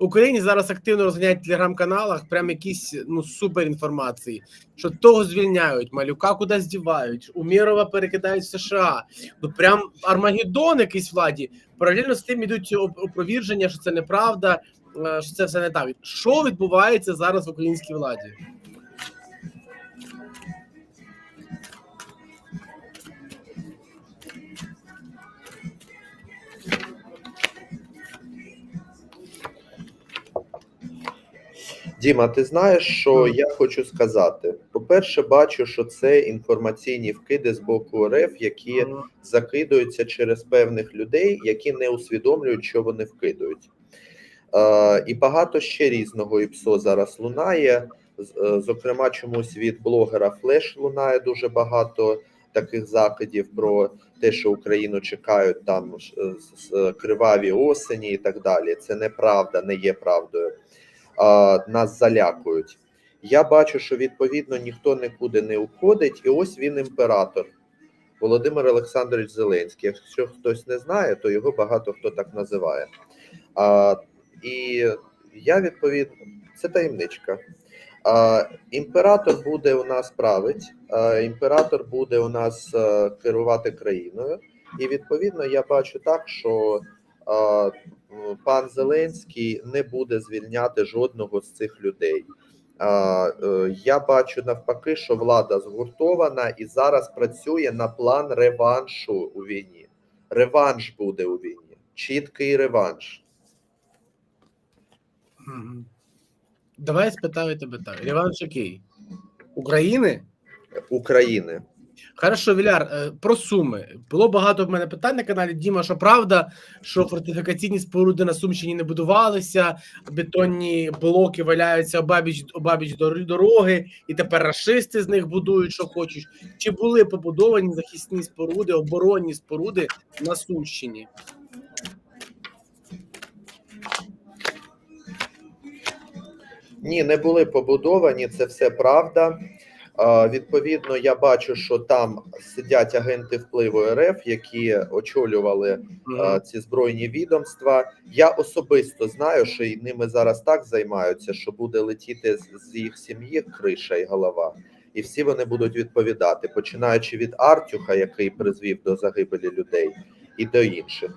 Україні зараз активно розганяють в телеграм-каналах прям якісь ну супер інформації, що того звільняють, малюка куди здівають, Умірова перекидають в США. Ну прям Армагеддон якийсь владі. Паралельно з тим ідуть опровірження, що це неправда, е, що це все не так. Що відбувається зараз в українській владі? Діма, ти знаєш, що я хочу сказати? По-перше, бачу, що це інформаційні вкиди з боку РФ, які закидуються через певних людей, які не усвідомлюють, що вони вкидують. Е, і багато ще різного ІПСО зараз лунає. Е, Зокрема, чомусь від блогера Флеш лунає дуже багато таких закидів про те, що Україну чекають там е, з- криваві осені і так далі. Це неправда, не є правдою. Нас залякують. Я бачу, що відповідно ніхто нікуди не уходить, і ось він імператор. Володимир Олександрович Зеленський. Якщо хтось не знає, то його багато хто так називає. А, і я відповідно, це таємничка. А, імператор буде у нас править, а, імператор буде у нас а, керувати країною. І відповідно я бачу так, що пан Зеленський не буде звільняти жодного з цих людей. Е, Я бачу навпаки, що влада згуртована і зараз працює на план реваншу у війні. Реванш буде у війні, чіткий реванш. Давай я спитаю тебе так. Реванш який? України? України. Хорошо, Віляр, е, про суми. Було багато в мене питань на каналі Діма, що правда, що фортифікаційні споруди на Сумщині не будувалися, бетонні блоки валяються обабіч, обабіч дороги, і тепер рашисти з них будують, що хочуть. Чи були побудовані захисні споруди, оборонні споруди на Сумщині? Ні, не були побудовані, це все правда. Відповідно, я бачу, що там сидять агенти впливу РФ, які очолювали ці збройні відомства. Я особисто знаю, що і ними зараз так займаються, що буде летіти з, їх сім'ї криша і голова, і всі вони будуть відповідати, починаючи від Артюха, який призвів до загибелі людей, і до інших.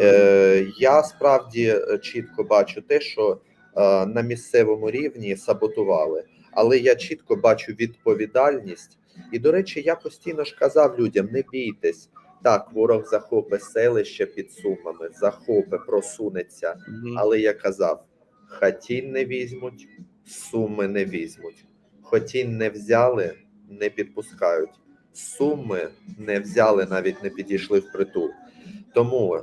Е, я справді е, чітко бачу те, що е, на місцевому рівні саботували, але я чітко бачу відповідальність. І, до речі, я постійно ж казав людям: не бійтесь. Так, ворог захопе селище під сумами, захопе, просунеться. Але я казав: хатінь не візьмуть, суми не візьмуть. Хотінь не взяли, не підпускають. Суми не взяли, навіть не підійшли в притул. Тому е,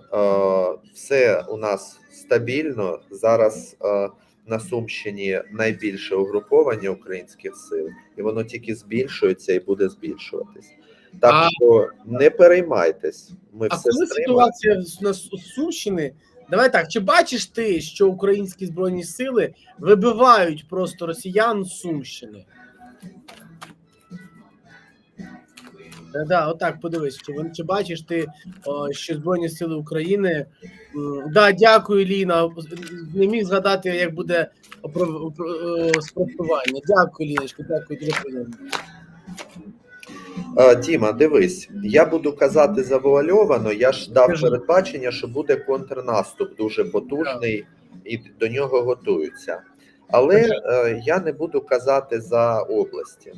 все у нас стабільно. Зараз е, на Сумщині найбільше угруповання українських сил, і воно тільки збільшується і буде збільшуватись. Так А- що не переймайтесь, ми А все коли ситуація на Су- Сумщини? Давай так, чи бачиш ти, що українські збройні сили вибивають просто росіян з Сумщини? Да, да, отак подивись, чи, чи бачиш ти, о, що Збройні Сили України. м, Да, дякую, Ліна. Не міг згадати, як буде спростування. Дякую, Ліночка, дякую, дуже приємно. Діма, дивись, я буду казати завуальовано. Я ж дав Кажи. передбачення, що буде контрнаступ дуже потужний, і до нього готуються. Але е, я не буду казати за області.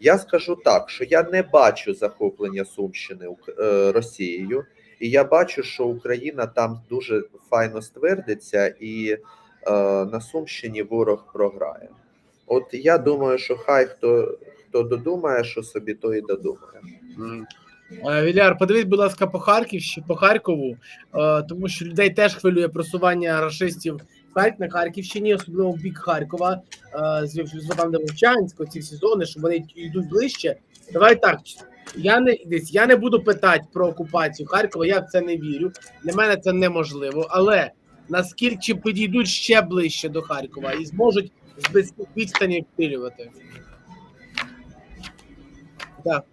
Я скажу так, що я не бачу захоплення Сумщини е, Росією, і я бачу, що Україна там дуже файно ствердиться, і е, на Сумщині ворог програє. От я думаю, що хай хто, хто додумає, що собі, то і додумає. Віляр, подивись, будь ласка, по Харківщині, по Харкову, тому що людей теж хвилює просування рашистів Харк- на Харківщині, особливо в бік Харкова, е, з з- там, ці всі зони, що вони йдуть ближче. Давай так. Я не десь я не буду питати про окупацію Харкова, я в це не вірю. Для мене це неможливо. Але наскільки підійдуть ще ближче до Харкова і зможуть з близьких відстані впилювати? Так.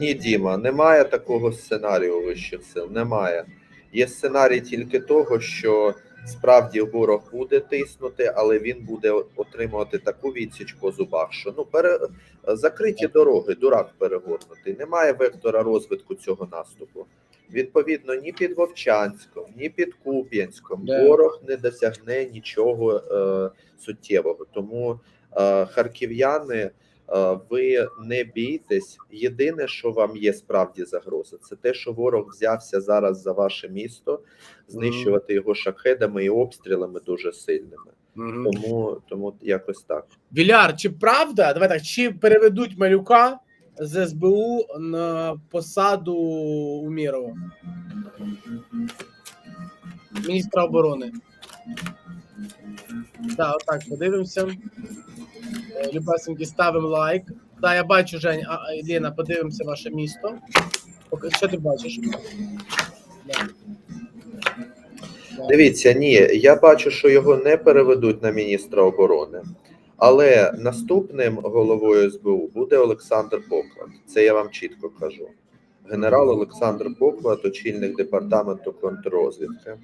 Ні, Діма, немає такого сценарію вищих сил. Немає. Є сценарій тільки того, що Справді ворог буде тиснути, але він буде отримувати таку відсіч по зубах, що ну пере... закриті дороги, дурак перегорнутий. Немає вектора розвитку цього наступу. Відповідно, ні під Вовчанськом, ні під Куп'янськом ворог не досягне нічого е, суттєвого. Тому е, харків'яни, ви не бійтесь. Єдине, що вам є справді загроза, це те, що ворог взявся зараз за ваше місто, знищувати його шахедами і обстрілами дуже сильними. Тому, тому якось так. Віляр, чи правда? Давай так, чи переведуть малюка з СБУ на посаду Умірова? Міністра оборони. Так, отак, подивимося. Е, Любесеньки, ставимо лайк. Так, я бачу, Жень, а, а, Лена, подивимося ваше місто. Що ти бачиш? Дивіться, ні, я бачу, що його не переведуть на міністра оборони. Але наступним головою СБУ буде Олександр Поклад. Це я вам чітко кажу. Генерал Олександр Поклад, очільник департаменту контррозвідки.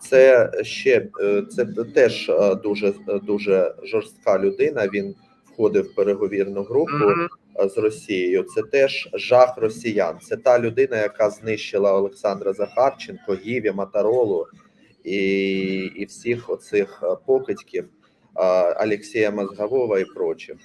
Це ще е, це теж е, дуже дуже жорстка людина. Він входив в переговірну групу з Росією. Це теж жах росіян. Це та людина, яка знищила Олександра Захарченко, Гіві, Матаролу і, і всіх оцих покидьків Олексія Мозгового і прочих.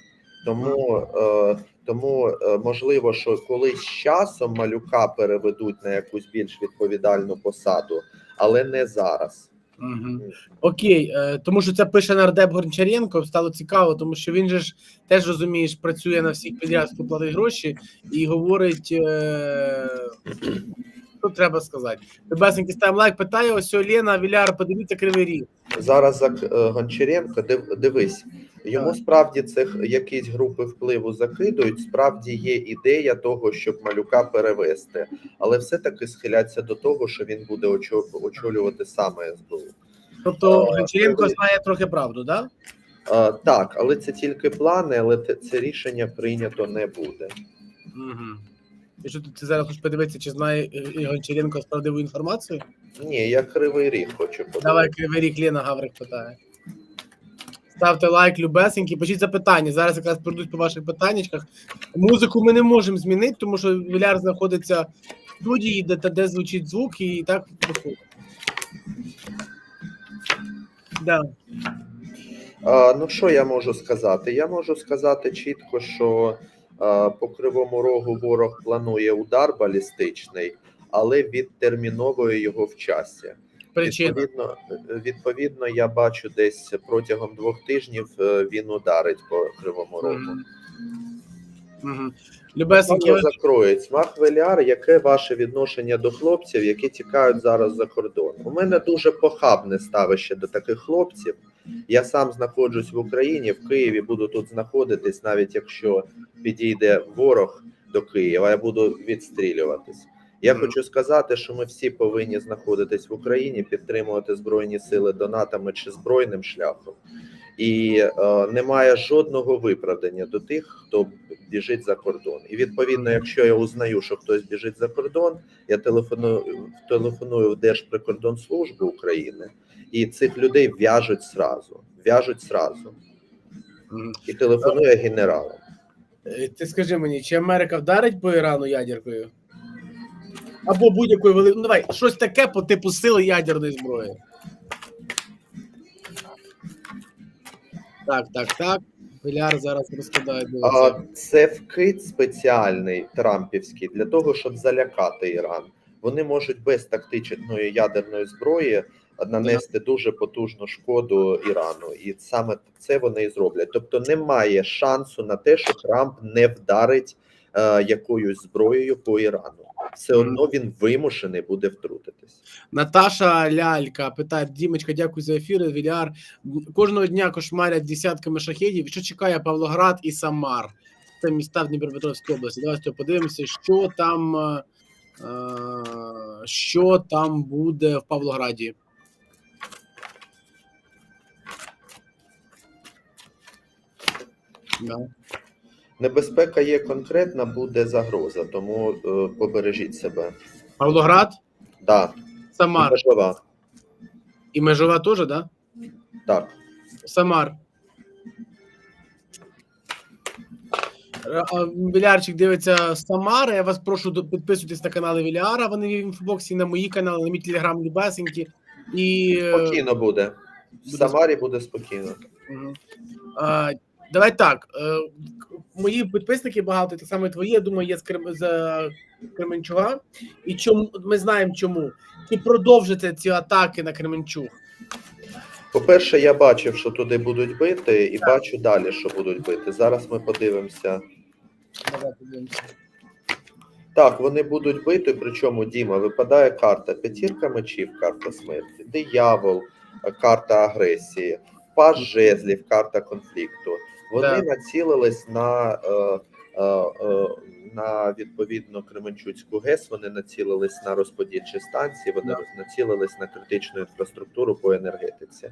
Тому, е, тому е, можливо, що колись з часом малюка переведуть на якусь більш відповідальну посаду, але не зараз. Мгм. Окей, е, тому що це пише нардеп Гончаренко, стало цікаво, тому що він же ж теж розумієш, працює на всіх підряд, хто платить гроші, і говорить, е, що треба сказати. Любесеньки, ставим лайк, питає ось Олена Віляр, подивіться кривий ріг. Зараз за е, Гончаренко, див, дивись, йому справді цих якісь групи впливу закидують. Справді є ідея того, щоб малюка перевести, але все-таки схиляться до того, що він буде очолювати саме СБУ. Тобто Гончаренко знає трохи правду, да? А, так, але це тільки плани, але це рішення прийнято не буде. Угу. І що ти зараз хочеш подивитися, чи знає е, Гончаренко справедливу інформацію? Ні, я кривий ріг хочу подивитися. Давай кривий ріг Лена Гаврик питає. Ставте лайк, любесенькі, пишіть запитання. Зараз якраз пройдуть по ваших питаннячках. Музику ми не можемо змінити, тому що Віляр знаходиться в студії, де, де звучить звук, і так. Да. А, ну що я можу сказати? Я можу сказати чітко, що а, по кривому рогу ворог планує удар балістичний, але відтерміновує його в часі. Причина. Відповідно, відповідно, я бачу десь протягом двох тижнів е, він ударить по кривому рогу. Мгм. Мгм. Любесенькі, закроють. Мах Веліар, яке ваше відношення до хлопців, які тікають зараз за кордон? У мене дуже похабне ставище до таких хлопців. Я сам знаходжусь в Україні, в Києві, буду тут знаходитись, навіть якщо підійде ворог до Києва, я буду відстрілюватись. Я Мгм. хочу сказати, що ми всі повинні знаходитись в Україні, підтримувати збройні сили донатами чи збройним шляхом. І е, немає жодного виправдання до тих, хто біжить за кордон. І відповідно, якщо я узнаю, що хтось біжить за кордон, я телефоную телефоную в Держприкордонслужбу України, і цих людей в'яжуть сразу. В'яжуть сразу. І телефонує генералам. Е, Ти скажи мені, чи Америка вдарить по Ірану ядеркою? Або будь-якою великою. Ну давай, щось таке по типу сили ядерної зброї. Так, так, так. Віляр зараз розкладає А, дивиться. це вкид спеціальний трампівський для того, щоб залякати Іран. Вони можуть без тактичної ядерної зброї нанести дуже потужну шкоду Ірану, і саме це вони і зроблять. Тобто немає шансу на те, що Трамп не вдарить е, якоюсь зброєю по Ірану. Все одно він вимушений буде втрутитись. Наташа Лялька питає: Дімочка, дякую за ефір. Віляр. Кожного дня кошмарять десятками шахедів. Що чекає Павлоград і Самар? Це міста в Дніпропетровській області. Давайте подивимося, що там, е, е, що там буде в Павлограді. Да. Небезпека є конкретна, буде загроза, тому е, побережіть себе. Павлоград, Да, Самар важлива. І межова теж, да? Так. Самар. Е, Вілярчик дивиться з Самари. Я вас прошу підписуйтесь на канали Віляра. Вони в інфобоксі, на мої канали, на мій телеграм Любесеньки. І е, Спокійно буде. В Самарі буде спокійно. Мгм. А, давай так. е, Мої підписники багато, так само твої, я думаю, є з, Крем... з е, Кременчуга. І чому ми знаємо чому. Чи продовжаться ці атаки на Кременчуг? По-перше, я бачив, що туди будуть бити, і бачу далі, що будуть бити. Зараз ми подивимося. Давай подивимося. Так, вони будуть бити, причому Діма випадає карта п'ятірка мечів, карта смерті, диявол, е, карта агресії, паж жезлів, карта конфлікту. Вони Да. націлились на, е, е, е, на відповідно Кременчуцьку ГЕС, вони націлились на розподільчі станції, вони Да. націлились на критичну інфраструктуру по енергетиці.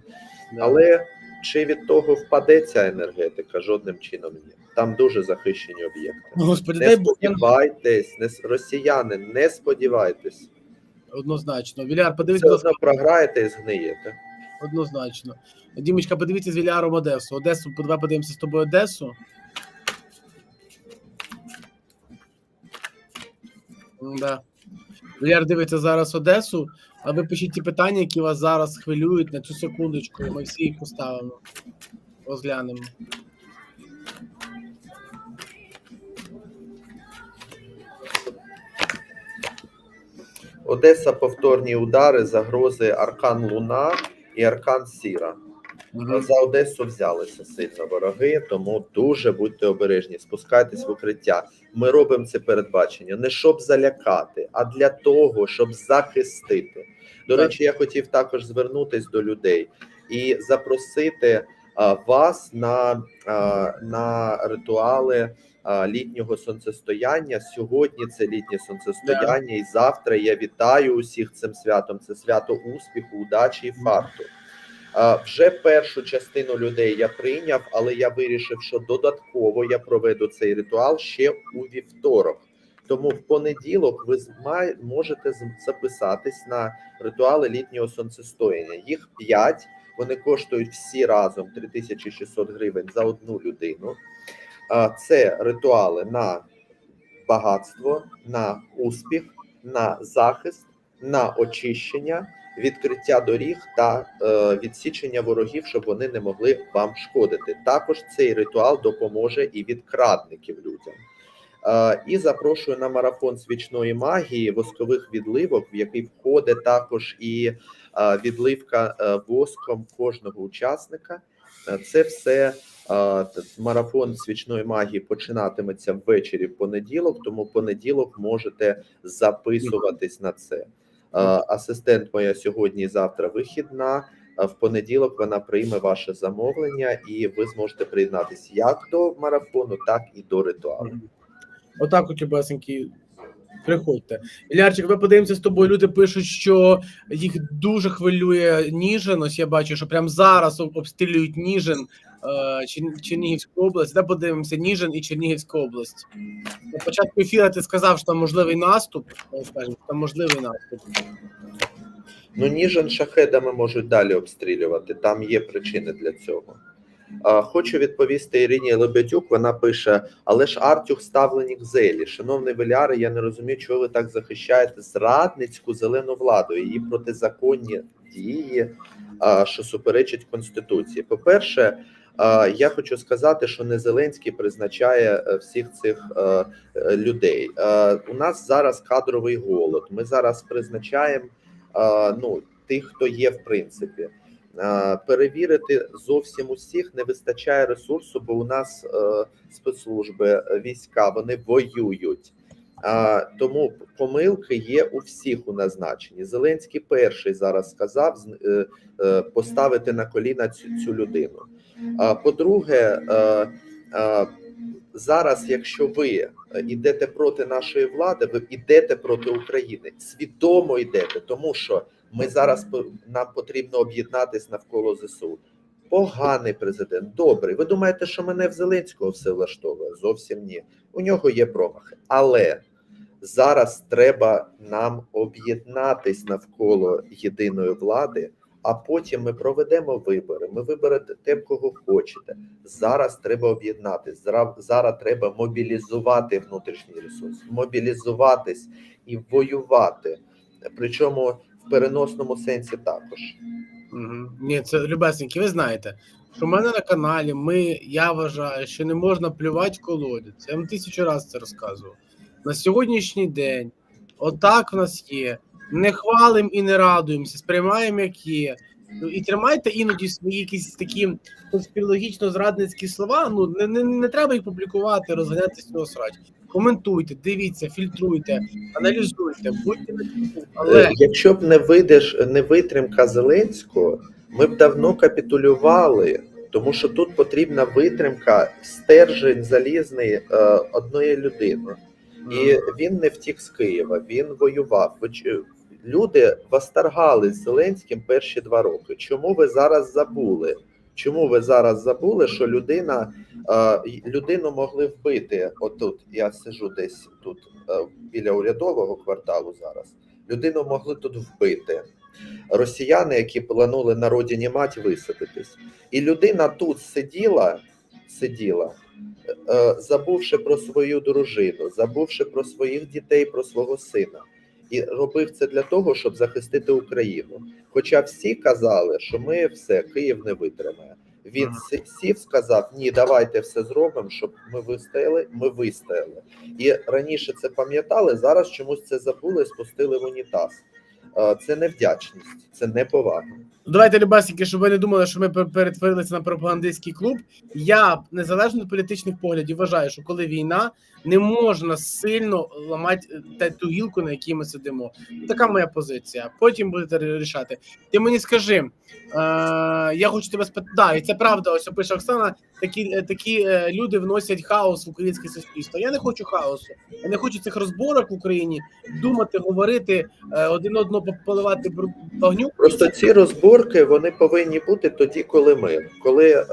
Да. Але чи від того впаде ця енергетика? Жодним чином ні. Там дуже захищені об'єкти. Господи, Не дай сподівайтесь, не росіяни, не сподівайтесь. однозначно. Віляр, одно програєте і згниєте. Однозначно. Дімочка, подивіться з Віляром Одесу. Одесу, давай подивимося з тобою Одесу. Да. Віляр дивиться зараз Одесу, а ви пишіть ті питання, які вас зараз хвилюють на цю секундочку. Ми всі їх поставимо. Розглянемо. Одеса повторні удари, загрози Аркан Луна і Аркан Сіра. За Одесу взялися сильно вороги, тому дуже будьте обережні, спускайтесь в укриття. Ми робимо це передбачення не щоб залякати, а для того, щоб захистити. До Так. речі, я хотів також звернутись до людей і запросити а, вас на, а, на ритуали літнього сонцестояння. Сьогодні це літнє сонцестояння, і завтра я вітаю усіх цим святом. Це свято успіху, удачі і фарту. Вже першу частину людей я прийняв, але я вирішив, що додатково я проведу цей ритуал ще у вівторок. Тому в понеділок ви можете записатись на ритуали літнього сонцестояння. Їх 5, вони коштують всі разом 3600 гривень за одну людину. Це ритуали на багатство, на успіх, на захист, на очищення, відкриття доріг та е, відсічення ворогів, щоб вони не могли вам шкодити. Також цей ритуал допоможе і від крадників людям. Е, і запрошую на марафон свічної магії воскових відливок, в який входить також і е, відливка воском кожного учасника. Це все марафон свічної магії починатиметься ввечері в понеділок, тому понеділок можете записуватись на це. Асистент моя сьогодні і завтра вихідна. В понеділок вона прийме ваше замовлення, і ви зможете приєднатися як до марафону, так і до ритуалу. Отак от любесенькі. Приходьте. Ілярчик, ви подивимося з тобою. Люди пишуть, що їх дуже хвилює Ніжин. Ось я бачу, що прямо зараз обстрілюють Ніжин, Чер- Чернігівську область. Де подивимося Ніжин і Чернігівська область. На початку ефіру ти сказав, що там можливий наступ. Е, Скажімо, там можливий наступ. Ну, Ніжин шахедами можуть далі обстрілювати. Там є причини для цього. Хочу відповісти Ірині Лебедюк. Вона пише: але ж Артюх ставленік зелі. Шановний Веляри, я не розумію, чого ви так захищаєте зрадницьку зелену владу, її протизаконні дії, що суперечить конституції. По-перше, а, я хочу сказати, що не Зеленський призначає е, всіх цих е, е, людей. У нас зараз кадровий голод. Ми зараз призначаємо ну, тих, хто є, в принципі. Перевірити зовсім усіх не вистачає ресурсу, бо у нас спецслужби, війська вони воюють. Тому помилки є у всіх у назначенні. Зеленський перший зараз сказав поставити на коліна цю, цю людину. По-друге, е, е, зараз, якщо ви йдете проти нашої влади, ви йдете проти України, свідомо йдете, тому що ми зараз нам потрібно об'єднатись навколо ЗСУ. Поганий президент, добрий. Ви думаєте, що мене в Зеленського все влаштовує? Зовсім ні. У нього є промахи. Але зараз треба нам об'єднатись навколо єдиної влади, а потім ми проведемо вибори. Ми виберете те, кого хочете. Зараз треба об'єднатись. Зара- Зараз треба мобілізувати внутрішній ресурс, мобілізуватись і воювати. Причому в переносному сенсі також. Ні, це любесенькі, ви знаєте, що в мене на каналі ми, я вважаю, що не можна плювати в колодязь. Я вам тисячу разів це розказував. На сьогоднішній день, отак в нас є. Не хвалимо і не радуємося, сприймаємо, як є. Ну, і тримайте іноді свої якісь такі конспірологічно-зрадницькі слова. Ну не, не, не треба їх публікувати, розганяти з цього срач. Коментуйте, дивіться, фільтруйте, аналізуйте, будьте на. Але Е, Якщо б не видиш, не витримка Зеленського, ми б давно капітулювали, тому що тут потрібна витримка, стержень залізний е, одної людини. І він не втік з Києва, він воював. Люди восторгались Зеленським перші два роки. Чому ви зараз забули? Чому ви зараз забули, що людина е, людину могли вбити? Отут я сижу десь тут е, біля урядового кварталу зараз. Людину могли тут вбити. Росіяни, які планули на родині мать висадитись, і людина тут сиділа, сиділа, е, забувши про свою дружину, забувши про своїх дітей, про свого сина, і робив це для того, щоб захистити Україну. Хоча всі казали, що ми все, Київ не витримає. Він сів, сказав: Ні, давайте все зробимо, щоб ми вистояли. Ми вистояли. І раніше це пам'ятали, зараз чомусь це забули, спустили в унітаз. Е, Це невдячність, це неповага. Давайте, любасеньки, щоб ви не думали, що ми перетворилися на пропагандистський клуб. Я незалежно від політичних поглядів вважаю, що коли війна не можна сильно ламати е, те- ту гілку, на якій ми сидимо. Така моя позиція. Потім будете рішати. Ти мені скажи, е, я хочу тебе спитати. Да, і це правда. Ось пише Оксана. Такі, е, такі е, люди вносять хаос в українське суспільство. Я не хочу хаосу. Я не хочу цих розборок в Україні. Думати, говорити, один одного поливати вогню. Просто ці розборки вони повинні бути тоді, коли ми, коли е,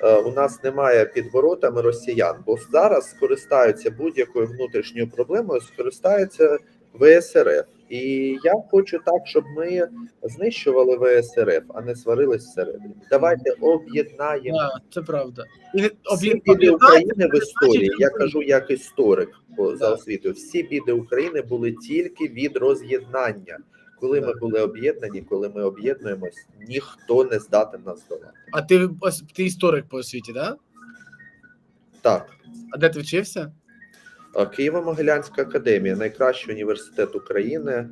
е, у нас немає під воротами росіян, бо зараз скористаються будь-якою внутрішньою проблемою, скористаються ВСРФ. І я хочу так, щоб ми знищували ВСРФ, а не сварились всередині. Давайте об'єднаємо Да, це правда. Всі біди України в історії. Я кажу як історик за освітою. Всі біди України були тільки від роз'єднання. Коли ми були об'єднані, коли ми об'єднуємось, ніхто не здатен нас долати. А ти ти історик по освіті, да? Так, А де ти вчився? Києво-Могилянська академія, найкращий університет України.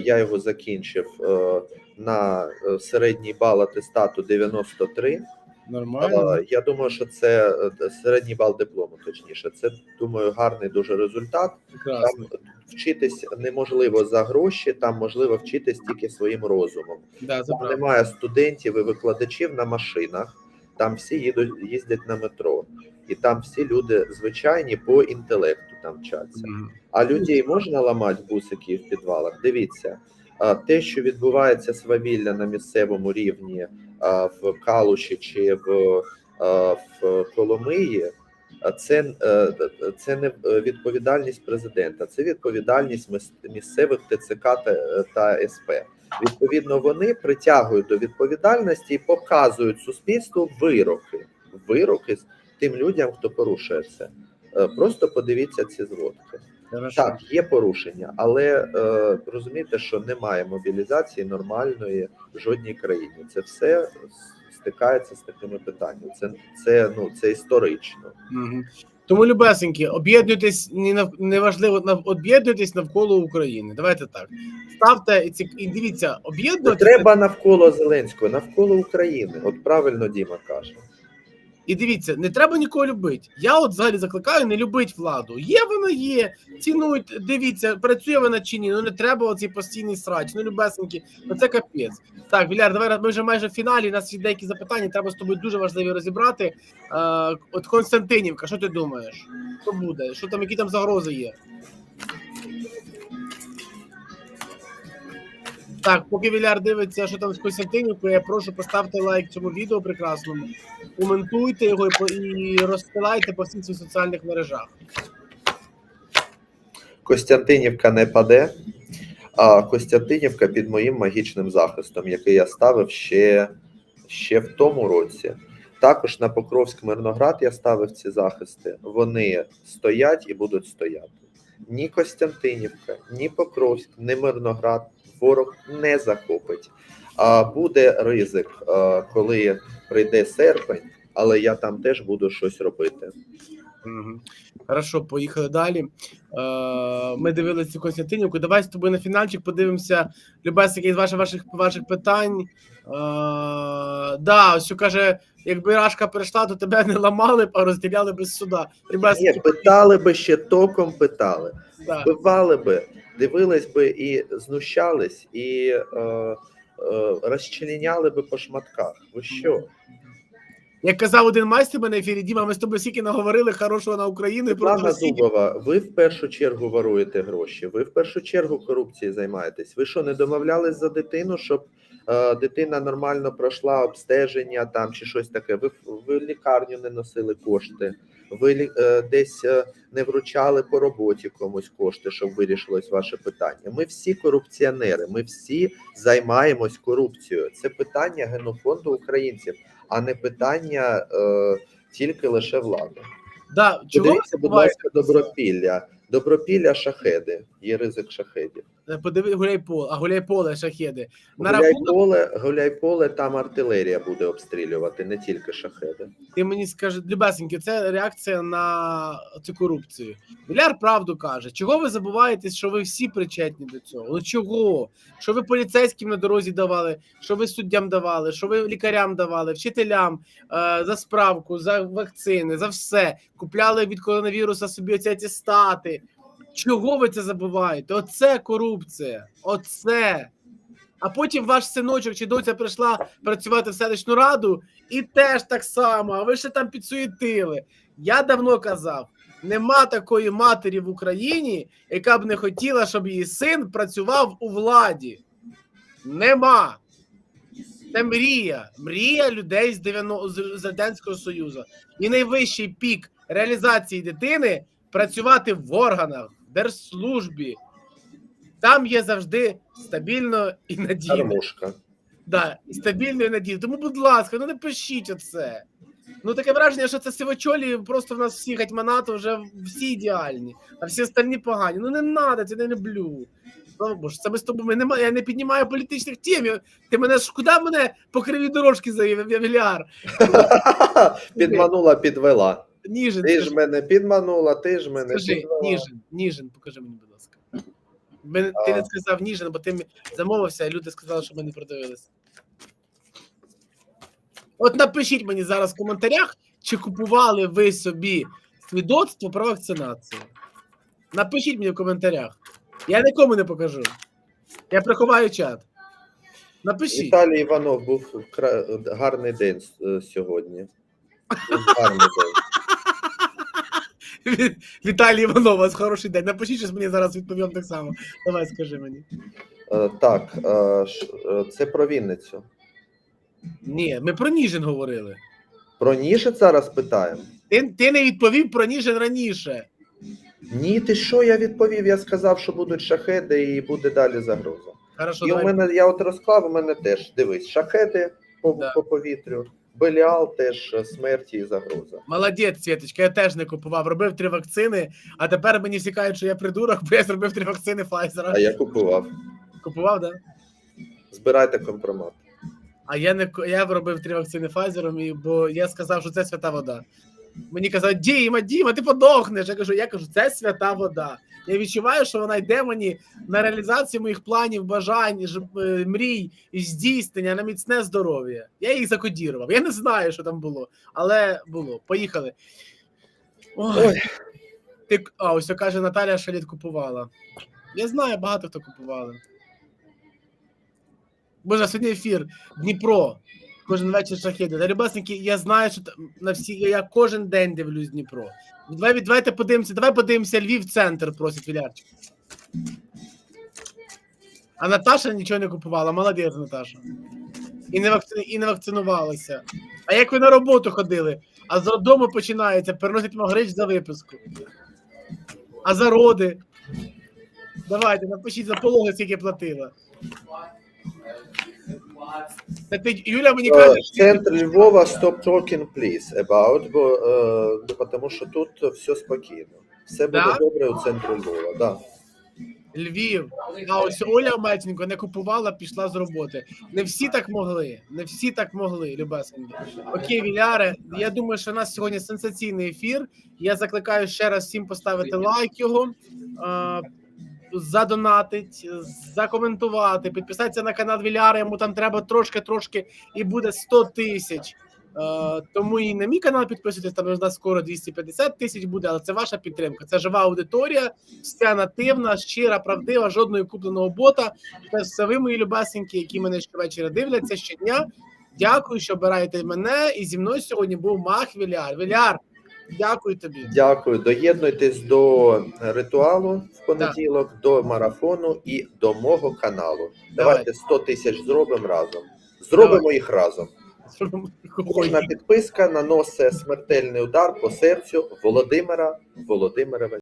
Я його закінчив е, на е, середній бал атестату 93. Нормально. Я думаю, що це е, середній бал диплому, точніше. Це думаю, гарний дуже результат. Прекрасно. Там вчитись неможливо за гроші, там можливо вчитись тільки своїм розумом. Да, це Там немає студентів і викладачів на машинах, там всі їдуть, їздять на метро, і там всі люди звичайні по інтелекту там вчаться. Мгм. А людей можна ламати бусики в підвалах? Дивіться, те, що відбувається свавілля на місцевому рівні в Калуші чи в, в Коломиї. Це, е, це не відповідальність президента, це відповідальність місцевих ТЦК та, та СП. Відповідно, вони притягують до відповідальності і показують суспільству вироки. Вироки тим людям, хто порушує це. Е, Просто подивіться ці зводки. Так, є порушення, але е, розумієте, що немає мобілізації нормальної в жодній країні. Це все стикається з такими питаннями. Це, це ну це історично. Мгм. Тому, любесенькі, об'єднуйтесь не нав... неважливо нав... об'єднуйтесь навколо України. Давайте так. Ставте і ці і дивіться, об'єднуйтесь треба навколо Зеленського, навколо України. От правильно Діма каже. І дивіться, не треба нікого любити. Я от взагалі закликаю не любити владу. Є вона є, цінують, дивіться, працює вона чи ні. Ну не треба оцей постійний срач. Ну, любесенькі, ну це капець. Так, Віляр, давай ми вже майже в фіналі. У нас є деякі запитання. Треба з тобою дуже важливі розібрати. Е, от Константинівка, що ти думаєш? Що буде? Що там, які там загрози є? Так, поки Віляр дивиться, що там з Костянтинівкою, я прошу поставте лайк цьому відео прекрасному, коментуйте його і, розсилайте по всіх своїх соціальних мережах. Костянтинівка не паде. А Костянтинівка під моїм магічним захистом, який я ставив ще, ще в тому році. Також на Покровськ Мирноград я ставив ці захисти. Вони стоять і будуть стояти. Ні Костянтинівка, ні Покровськ, ні Мирноград ворог не захопить. А буде ризик, коли прийде серпень, але я там теж буду щось робити. Хорошо, поїхали далі. Е, ми дивилися Константинівку. Давай з тобою на фінальчик подивимося. Любес, який з ваших ваших, ваших питань. Е, да, що каже, якби Рашка прийшла, то тебе не ламали б, а розстріляли без суда. Ні, питали би ще током питали. да. Вбивали би, дивились би і знущались, і е, е, розчленяли би по шматках. Ви що? Як казав один майстер мене ефірі, Діма, ми з тобою стільки наговорили хорошого на Україну про Зубова, ви в першу чергу воруєте гроші, ви в першу чергу корупцією займаєтесь. Ви що, не домовлялись за дитину, щоб е, дитина нормально пройшла обстеження там чи щось таке? Ви в лікарню не носили кошти, ви е, десь е, не вручали по роботі комусь кошти, щоб вирішилось ваше питання. Ми всі корупціонери, ми всі займаємось корупцією. Це питання генофонду українців, а не питання е, тільки лише влади. Да, чого Подивіться, будь ласка, добропілля. Добропілля шахеди. Є ризик шахедів. Це? Подиви гуляйполе, а гуляйполе шахеди. На Гуляй рахунок поле, гуляй поле, там артилерія буде обстрілювати, не тільки шахеди. Ти мені скажи, любесеньки, це реакція на цю корупцію. Віляр правду каже. Чого ви забуваєтесь, що ви всі причетні до цього? Ну чого? Що ви поліцейським на дорозі давали, що ви суддям давали, що ви лікарям давали, вчителям е, за справку, за вакцини, за все. Купляли від коронавіруса собі оці атестати. Чого ви це забуваєте? Оце корупція. Оце. А потім ваш синочок чи доця прийшла працювати в селищну раду, і теж так само, а ви ще там підсуєтили. Я давно казав: нема такої матері в Україні, яка б не хотіла, щоб її син працював у владі. Нема. Це мрія. Мрія людей з 90 з- Радянського Союзу. І найвищий пік реалізації дитини працювати в органах, держслужбі. Там є завжди стабільно і надійно. Да, стабільно і надійно. Тому, будь ласка, ну не пишіть оце. Ну таке враження, що це сивочолі, просто в нас всі гетьманати вже всі ідеальні, а всі остальні погані. Ну не треба, це не люблю. Слава Боже, це ми з тобою нема, я не піднімаю політичних тем. Я- Ти мене ж куди мене по кривій дорожки завів, я Віляр? Підманула, підвела. Ніжин, Ти ж мене підманула, ти ж мене скажи. Ніжин, Ніжин, покажи мені, будь ласка. Мене- Ти не сказав Ніжин, бо ти замовився, а люди сказали, що ми не продивилися. От напишіть мені зараз в коментарях, чи купували ви собі свідоцтво про вакцинацію. Напишіть мені в коментарях. Я нікому не покажу. Я приховаю чат. Напишіть. Віталій Іванов був кра- гарний день е, сьогодні. Гарний день. Ві- Віталій Іванов, у вас хороший день. Напишіть, щось мені зараз відповім так само. Давай, скажи мені. Е, Так, е, е, це про Вінницю. Ні, ми про Ніжин говорили. Про Ніжин зараз питаємо. Ти, ти не відповів про Ніжин раніше. Ні, ти що я відповів? Я сказав, що будуть шахеди і буде далі загроза. Хорошо, І у мене я от розклав, у мене теж дивись, шахеди по, Да. по повітрю, Беліал теж е, смерті і загроза. Молодець, Світочка, я теж не купував. Робив три вакцини, а тепер мені всі кажуть, що я придурок, бо я зробив три вакцини Pfizer. А я купував. Купував, да? Збирайте компромат. А я не я робив три вакцини Pfizer, бо я сказав, що це свята вода. Мені казали, Діма, Діма, ти подохнеш. Я кажу, я кажу, це свята вода. Я відчуваю, що вона йде мені на реалізацію моїх планів, бажань, е, мрій здійснення на міцне здоров'я. Я їх закодірував. Я не знаю, що там було, але було. Поїхали. Ой. Ой. Ти, а, ось каже Наталя, що літ купувала. Я знаю, багато хто купували. Боже, сьогодні ефір. Дніпро. Кожен вечір шахеди. Та я знаю, що на всі. Я кожен день дивлюсь Дніпро. Давай, давайте подивимося, давай подивимося Львів центр, просить Вілярчик. А Наташа нічого не купувала. Молодець, Наташа. І не, вакци... і не вакцинувалася. А як ви на роботу ходили? А з роддому починається, переносять могрич за виписку. А за роди. Давайте, напишіть за пологи, скільки платила. Та ти, Юля мені Е, каже, Центр Львова, stop talking, please, about, бо, е, тому що тут все спокійно. Все буде Да? добре у центрі Львова, да. Львів. А ось Оля Мельченко не купувала, пішла з роботи. Не всі так могли. Не всі так могли, любесенькі. Окей, Віляре. Я думаю, що у нас сьогодні сенсаційний ефір. Я закликаю ще раз всім поставити лайк його. Задонатить, закоментувати, підписатися на канал Віляра, йому там треба трошки-трошки і буде 100 тисяч. Е, тому і на мій канал підписуйтесь, там у нас скоро 250 тисяч буде, але це ваша підтримка. Це жива аудиторія, вся нативна, щира, правдива, жодного купленого бота. Це все ви, мої любесенькі, які мене щовечора дивляться щодня. Дякую, що обираєте мене. І зі мною сьогодні був Мах Віляр. Віляр, дякую тобі. Дякую. Доєднуйтесь до ритуалу в понеділок, до марафону і до мого каналу. Давайте 100 тисяч зробимо разом. Зробимо їх разом. Кожна підписка наносить смертельний удар по серцю Володимира Володимировича.